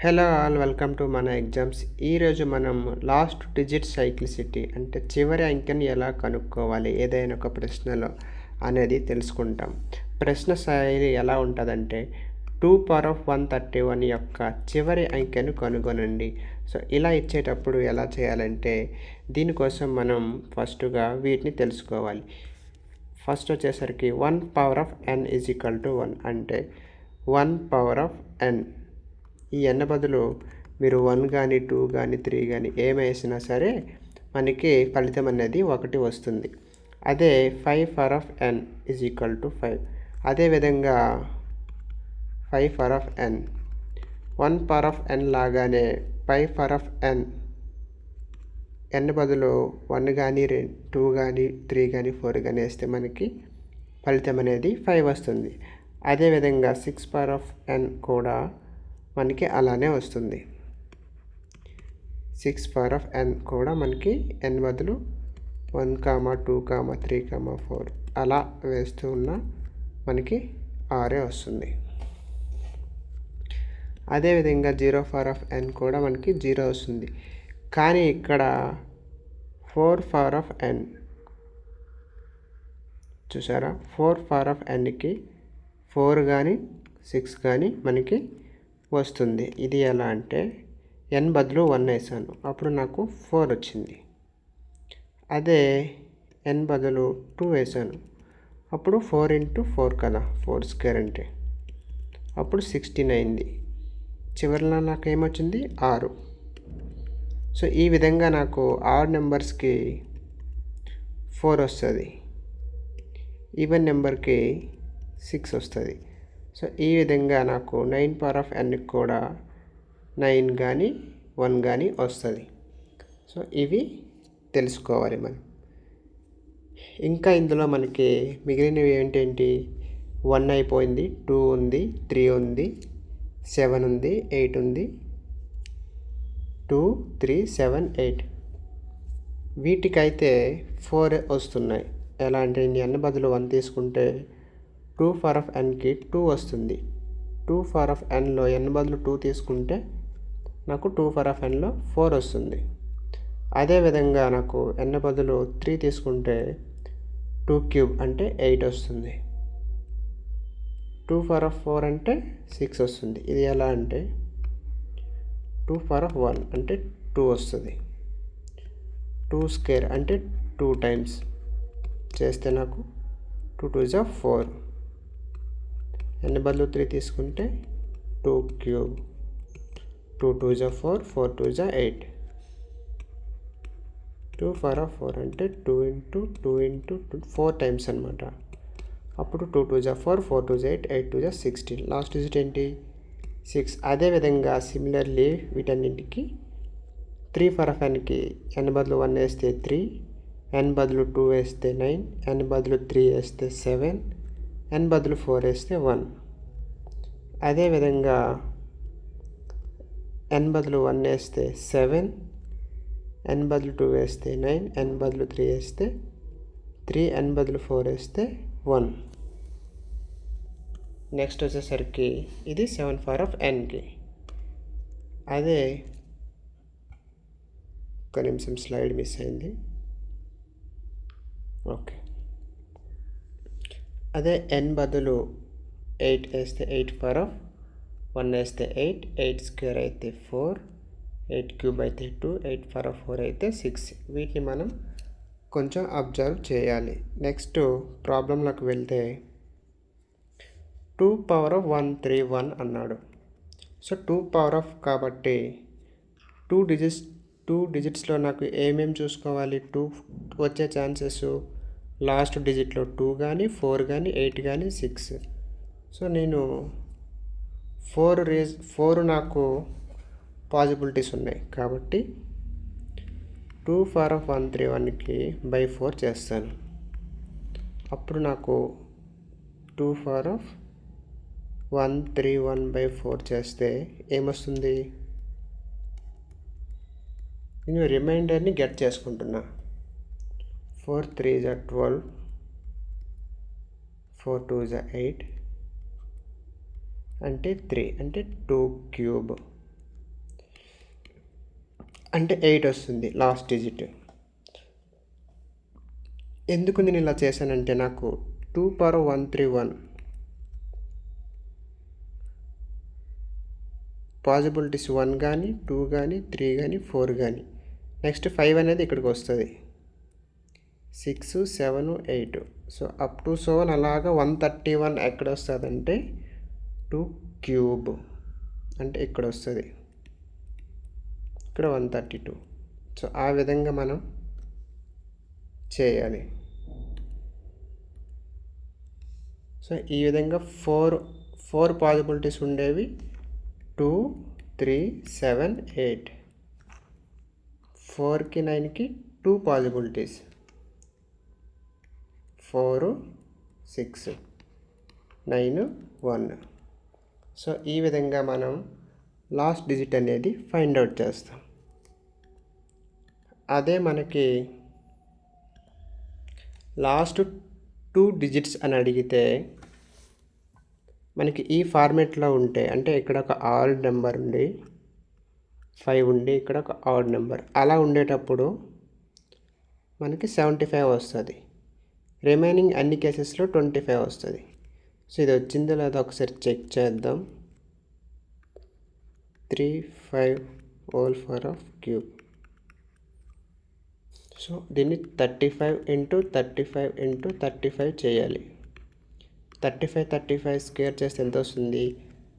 Hello all welcome to మన exams. ఈరోజు మనం లాస్ట్ డిజిట్ సైక్లిసిటీ అంటే చివరి అంకెను ఎలా కనుక్కోవాలి ఏదైనా ఒక ప్రశ్నలో అనేది తెలుసుకుంటాం. ప్రశ్న శైలి ఎలా ఉంటుందంటే two power of one thirty one యొక్క చివరి అంకెను కనుగొనండి. సో ఇలా ఇచ్చేటప్పుడు ఎలా చేయాలంటే దీనికోసం మనం ఫస్ట్గా వీటిని తెలుసుకోవాలి. ఫస్ట్ వచ్చేసరికి one power of N is equal to one అంటే వన్ పవర్ ఆఫ్ ఎన్ ఈ ఎన్న బదులు మీరు వన్ కానీ టూ కానీ త్రీ కానీ ఏమేసినా సరే మనకి ఫలితం అనేది ఒకటి వస్తుంది. అదే five power of N is equal to five. అదేవిధంగా five power of N one power of N లాగానే five power of N N బదులు వన్ కానీ రె టూ కానీ త్రీ కానీ ఫోర్ కానీ వేస్తే మనకి ఫలితం అనేది ఫైవ్ వస్తుంది. అదేవిధంగా సిక్స్ పవర్ ఆఫ్ ఎన్ కూడా మనకి అలానే వస్తుంది. సిక్స్ పవర్ ఆఫ్ ఎన్ కూడా మనకి ఎన్ బదులు one comma two comma three comma four అలా వేస్తూ ఉన్న మనకి ఆరే వస్తుంది. అదేవిధంగా జీరో ఫార్ ఆఫ్ ఎన్ కూడా మనకి జీరో వస్తుంది. కానీ ఇక్కడ ఫోర్ ఫార్ ఆఫ్ ఎన్ చూసారా? ఫోర్ ఫార్ ఆఫ్ ఎన్కి ఫోర్ కానీ సిక్స్ కానీ మనకి వస్తుంది. ఇది ఎలా అంటే ఎన్ బదులు వన్ వేసాను. అప్పుడు నాకు ఫోర్ వచ్చింది. అదే ఎన్ బదులు టూ వేసాను. అప్పుడు ఫోర్ ఇంటూ ఫోర్ కదా. ఫోర్ స్క్వేర్ అంటే. అప్పుడు సిక్స్టీన్ అయింది. చివరిలో నాకు ఏమొచ్చింది? ఆరు. సో ఈ విధంగా నాకు ఆరు నెంబర్స్కి ఫోర్ వస్తుంది. ఈవెన్ నెంబర్కి సిక్స్ వస్తుంది. సో ఈ విధంగా నాకు నైన్ పవర్ ఆఫ్ ఎన్ కూడా నైన్ కానీ వన్ కానీ వస్తుంది. సో ఇవి తెలుసుకోవాలి మనం. ఇంకా ఇందులో మనకి మిగిలినవి ఏంటేంటి? వన్ అయిపోయింది టూ ఉంది త్రీ ఉంది సెవెన్ ఉంది ఎయిట్ ఉంది టూ త్రీ సెవెన్ ఎయిట్. వీటికైతే ఫోర్ వస్తున్నాయి. ఎలా అంటే బదులు వన్ తీసుకుంటే టూ ఫార్ ఆఫ్ ఎన్కి టూ వస్తుంది. టూ ఫార్ ఆఫ్ ఎన్లో ఎన్ బదులు టూ తీసుకుంటే నాకు టూ ఫార్ ఆఫ్ ఎన్లో ఫోర్ వస్తుంది. అదేవిధంగా నాకు ఎన్ బదులు త్రీ తీసుకుంటే టూ క్యూబ్ అంటే ఎయిట్ వస్తుంది. టూ ఫార్ ఆఫ్ ఫోర్ అంటే సిక్స్ వస్తుంది. ఇది ఎలా అంటే టూ ఫార్ ఆఫ్ వన్ అంటే టూ వస్తుంది. టూ స్కేర్ అంటే టూ టైమ్స్ చేస్తే నాకు టూ టూ జా ఫోర్. ఎన్ని బదులు త్రీ తీసుకుంటే టూ క్యూబ్ టూ టూ జా ఫోర్ ఫోర్ టూ జా eight two power of four అంటే two into two into two four times అనమాట అప్పుడు టూ టూ జా ఫోర్ ఫోర్ టూ జా ఎయిట్ ఎయిట్ టూ జా సిక్స్టీన్ లాస్ట్ డిజిట్ ఏంటి? సిక్స్ అదేవిధంగా సిమిలర్లీ వీటన్నింటికి త్రీ ఫర్ ఆఫ్ ఎన్కి ఎన్ బదులు వన్ వేస్తే త్రీ ఎన్ బదులు టూ వేస్తే నైన్ ఎన్ బదులు త్రీ వేస్తే సెవెన్ ఎన్ బదులు ఫోర్ వేస్తే వన్ అదేవిధంగా ఎన్ బదులు వన్ వేస్తే సెవెన్ ఎన్ బదులు టూ వేస్తే నైన్ ఎన్ బదులు త్రీ వేస్తే త్రీ ఎన్ బదులు ఫోర్ వేస్తే వన్ నెక్స్ట్ వచ్చేసరికి ఇది సెవెన్ ఫార్ ఆఫ్ ఎన్కి అదే ఒక నిమిషం స్లైడ్ మిస్ అయింది. ఓకే అదే ఎన్ బదులు ఎయిట్ వేస్తే ఎయిట్ ఫర్ ఆఫ్ వన్ వేస్తే ఎయిట్ ఎయిట్ స్క్వేర్ అయితే ఫోర్ ఎయిట్ క్యూబ్ అయితే two eight power of four అయితే సిక్స్ వీటిని మనం కొంచెం అబ్జర్వ్ చేయాలి. నెక్స్ట్ ప్రాబ్లంలోకి వెళ్తే two power of one three one అన్నాడు. సో టూ పవర్ ఆఫ్ కాబట్టి టూ డిజిట్స్ టూ డిజిట్స్లో నాకు ఏమేమి చూసుకోవాలి? టూ వచ్చే ఛాన్సెస్ లాస్ట్ డిజిట్లో టూ కానీ ఫోర్ కానీ ఎయిట్ కానీ సిక్స్. సో నేను ఫోర్ రీజ్ ఫోర్ నాకు పాసిబిలిటీస్ ఉన్నాయి కాబట్టి two power of one three వన్కి బై ఫోర్ చేస్తాను. అప్పుడు నాకు two power of one three one by four చేస్తే ఏమొస్తుంది? నేను రిమైండర్ని గెట్ చేసుకుంటున్నా. ఫోర్ త్రీ జా ట్వెల్వ్ ఫోర్ టూ జా ఎయిట్ అంటే త్రీ అంటే టూ క్యూబ్. అంటే ఎయిట్ వస్తుంది లాస్ట్ డిజిట్. ఎందుకు నేను ఇలా చేశానంటే నాకు two power one three one possibilities one కానీ టూ కానీ త్రీ కానీ ఫోర్ కానీ నెక్స్ట్ ఫైవ్ అనేది ఇక్కడికి వస్తుంది. Six seven eight. So up to seven అలాగా వన్ థర్టీ వన్ ఎక్కడ వస్తుందంటే టూ క్యూబ్ అంటే ఇక్కడ వస్తుంది ఇక్కడ వన్ థర్టీ టూ సో ఆ విధంగా మనం చేయాలి. సో ఈ విధంగా ఫోర్ ఫోర్ పాసిబిలిటీస్ ఉండేవి టూ త్రీ సెవెన్ ఎయిట్ ఫోర్కి నైన్కి two possibilities four six nine one. So ఈ విధంగా మనం లాస్ట్ డిజిట్ అనేది ఫైండ్ అవుట్ చేస్తాం. అదే మనకి లాస్ట్ టూ డిజిట్స్ అని అడిగితే మనకి ఈ ఫార్మేట్లో ఉంటే అంటే ఇక్కడ ఒక ఆడ్ నెంబర్ ఉండి ఫైవ్ ఉండి ఇక్కడ ఒక ఆడ్ నెంబర్. అలా ఉండేటప్పుడు మనకి సెవెంటీ ఫైవ్ వస్తుంది. రిమైనింగ్ అన్ని కేసెస్లో ట్వంటీ ఫైవ్ వస్తుంది. సో ఇది వచ్చిందో లేదో ఒకసారి చెక్ చేద్దాం. Three five whole power of cube. So దీన్ని thirty five into thirty five into thirty five చేయాలి. Thirty five thirty five square చేస్తే ఎంత వస్తుంది?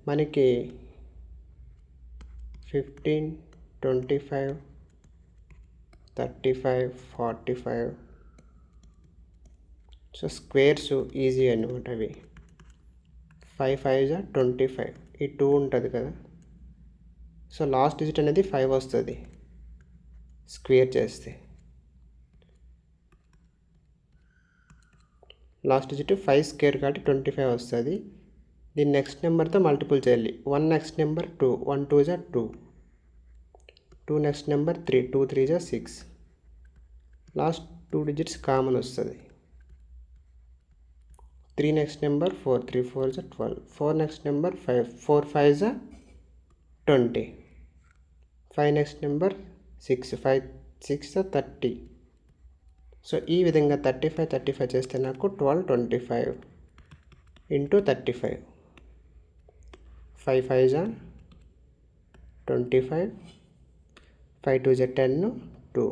మనకి fifteen twenty five thirty five forty five so squares easy అనమాట అవి. Five five జా twenty five. ఈ టూ ఉంటుంది కదా. సో లాస్ట్ డిజిట్ అనేది ఫైవ్ వస్తుంది. స్క్వేర్ చేస్తే. లాస్ట్ డిజిట్ ఫైవ్ స్క్వేర్ కాబట్టి ట్వంటీ ఫైవ్ వస్తుంది. దీన్ని నెక్స్ట్ నెంబర్తో మల్టిపుల్ చేయాలి. One next number two. One two జా two. Two next number three. Two three జా six. Last two digits common వస్తుంది. Three next number four three four జా twelve four next number five four five జా twenty five next number six five six thirty so ఈ విధంగా thirty five thirty five చేస్తే నాకు twelve twenty five into thirty five five five జా twenty five five two జా ten two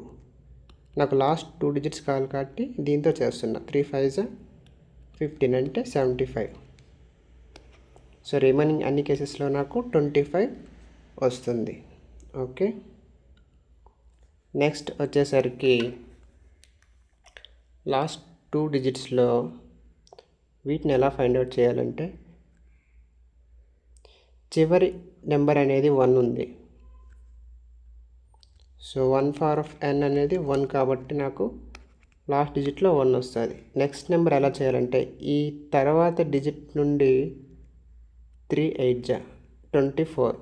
నాకు last two digits కావాలి కాబట్టి దీంతో చేస్తున్నా. త్రీ ఫైవ్ జా ఫిఫ్టీన్ అంటే సెవెంటీ ఫైవ్. సో రిమైనింగ్ అన్ని కేసెస్లో నాకు ట్వంటీ ఫైవ్ వస్తుంది. ఓకే నెక్స్ట్ వచ్చేసరికి లాస్ట్ టూ డిజిట్స్లో వీటిని ఎలా ఫైండ్ అవుట్ చేయాలంటే చివరి నెంబర్ అనేది వన్ ఉంది. So one power of N అనేది వన్ కాబట్టి నాకు లాస్ట్ డిజిట్లో వన్ వస్తుంది. నెక్స్ట్ నెంబర్ ఎలా చేయాలంటే ఈ తర్వాత డిజిట్ నుండి త్రీ ఎయిట్ జా twenty four.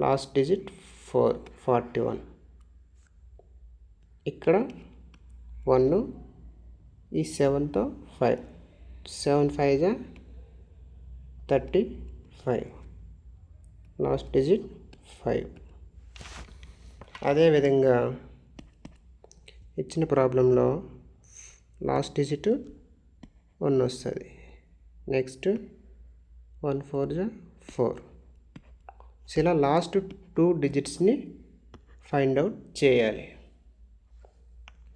Last digit four forty one. ఇక్కడ వన్ ఈ సెవెన్తో ఫైవ్. సెవెన్ ఫైవ్ జా thirty five. Last digit five. అదేవిధంగా ఇచ్చిన ప్రాబ్లంలో లాస్ట్ డిజిట్ వన్ వస్తుంది. నెక్స్ట్ వన్ ఫోర్ జా ఫోర్ సో ఇలా లాస్ట్ టూ డిజిట్స్ని ఫైండ్ అవుట్ చేయాలి.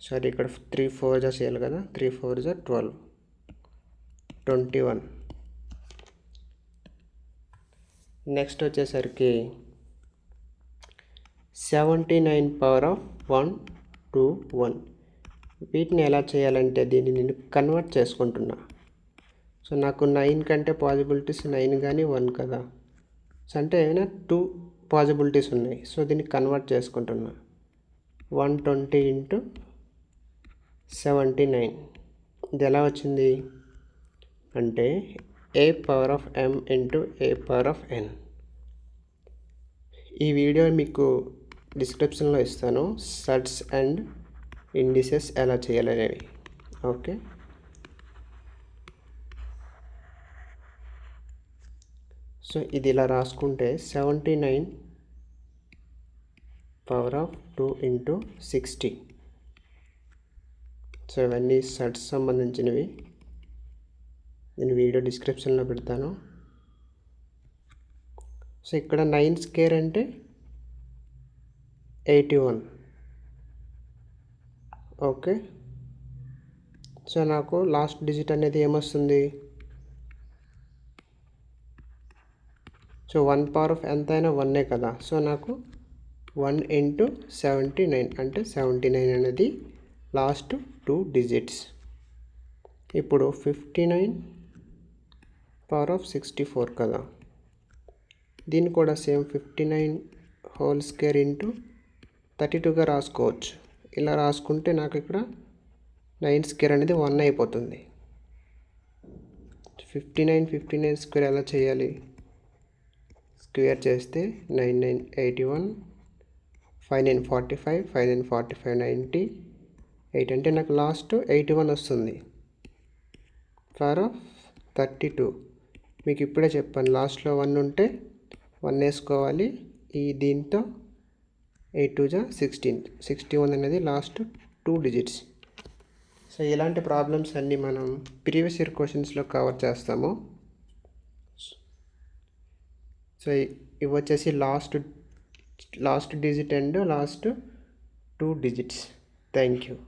సారీ ఇక్కడ త్రీ ఫోర్ జా చేయాలి కదా. త్రీ ఫోర్ జా ట్వెల్వ్ ట్వంటీ వన్ నెక్స్ట్ వచ్చేసరికి seventy nine power of one two one. వీటిని ఎలా చేయాలంటే దీన్ని నేను కన్వర్ట్ చేసుకుంటున్నా. సో నాకు నైన్ కంటే పాజిబిలిటీస్ నైన్ కానీ వన్ కదా. సో అంటే ఏమైనా టూ పాజిబిలిటీస్ ఉన్నాయి. సో దీన్ని కన్వర్ట్ చేసుకుంటున్నా. One twenty into seventy nine. ఇది ఎలా వచ్చింది? అంటే a power of M into a power of N. ఈ వీడియో మీకు డిస్క్రిప్షన్లో ఇస్తాను. సర్ట్స్ అండ్ ఇండిసెస్ ఎలా చేయాలనేవి. ఓకే సో ఇది ఇలా రాసుకుంటే seventy nine power of two into sixty so ఇవన్నీ సర్ట్స్ సంబంధించినవి. నేను వీడియో డిస్క్రిప్షన్లో పెడతాను. సో ఇక్కడ నైన్ స్కేర్ అంటే ఎయిటీ వన్ ఓకే సో నాకు లాస్ట్ డిజిట్ అనేది ఏమొస్తుంది? సో వన్ పవర్ ఆఫ్ ఎంతైనా వన్నే కదా. సో నాకు వన్ ఇంటూ సెవెంటీ నైన్ అంటే సెవెంటీ నైన్ అనేది లాస్ట్ టూ డిజిట్స్ ఇప్పుడు fifty nine power of sixty four కదా. దీన్ని కూడా same fifty nine whole square into thirty టూగా రాసుకోవచ్చు. ఇలా రాసుకుంటే నాకు ఇక్కడ నైన్ స్క్వేర్ అనేది వన్ అయిపోతుంది. Fifty nine fifty nine square ఎలా చేయాలి? స్క్వేర్ చేస్తే nine nine eighty one five nine forty five five nine forty five ninety eight అంటే నాకు లాస్ట్ ఎయిటీ వన్ వస్తుంది. Four of thirty two. మీకు ఇప్పుడే చెప్పాను లాస్ట్లో వన్ ఉంటే వన్ వేసుకోవాలి. ఈ దీంతో ఎయిట్ టూ జా సిక్స్టీన్. సిక్స్టీ వన్ అనేది లాస్ట్ టూ డిజిట్స్ సో ఇలాంటి ప్రాబ్లమ్స్ అన్నీ మనం ప్రీవియస్ ఇయర్ క్వశ్చన్స్లో కవర్ చేస్తాము. సో ఇవి వచ్చేసి last last digit and last two digits thank you